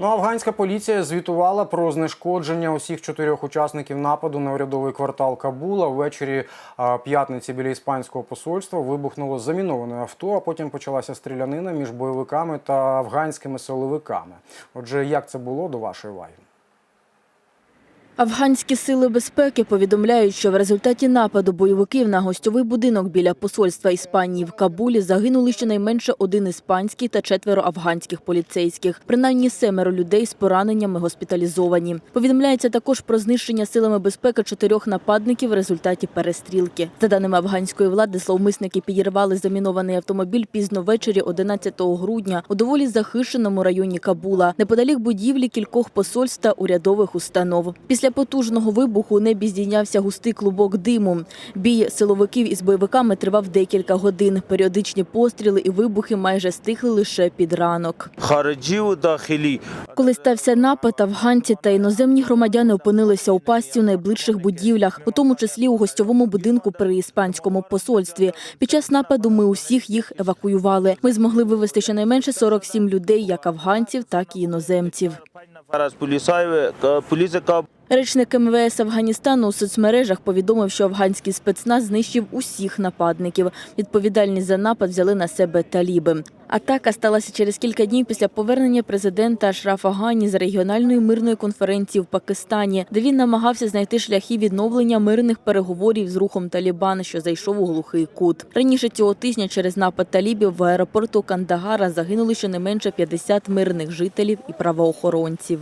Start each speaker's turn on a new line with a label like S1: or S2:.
S1: Ну, афганська поліція звітувала про знешкодження усіх чотирьох учасників нападу на урядовий квартал Кабула. Ввечері п'ятниці біля іспанського посольства вибухнуло заміноване авто, а потім почалася стрілянина між бойовиками та афганськими силовиками. Отже, як це було до вашої уваги?
S2: Афганські сили безпеки повідомляють, що в результаті нападу бойовиків на гостьовий будинок біля посольства Іспанії в Кабулі загинули щонайменше один іспанський та четверо афганських поліцейських. Принаймні семеро людей з пораненнями госпіталізовані. Повідомляється також про знищення силами безпеки чотирьох нападників в результаті перестрілки. За даними афганської влади, зловмисники підірвали замінований автомобіль пізно ввечері 11 грудня у доволі захищеному районі Кабула, неподалік будівлі кількох посольств та урядових установ. Після Після потужного вибуху небі здійнявся густий клубок диму. Бій силовиків із бойовиками тривав декілька годин. Періодичні постріли і вибухи майже стихли лише під ранок. Коли стався напад, афганці та іноземні громадяни опинилися у пастці у найближчих будівлях, у тому числі у гостьовому будинку при іспанському посольстві. Під час нападу ми усіх їх евакуювали. Ми змогли вивезти щонайменше 47 людей, як афганців, так і іноземців. Речник МВС Афганістану у соцмережах повідомив, що афганський спецназ знищив усіх нападників. Відповідальність за напад взяли на себе таліби. Атака сталася через кілька днів після повернення президента Ашрафа Гані з регіональної мирної конференції в Пакистані, де він намагався знайти шляхи відновлення мирних переговорів з рухом Талібан, що зайшов у глухий кут. Раніше цього тижня через напад талібів в аеропорту Кандагара загинули щонайменше 50 мирних жителів і правоохоронців.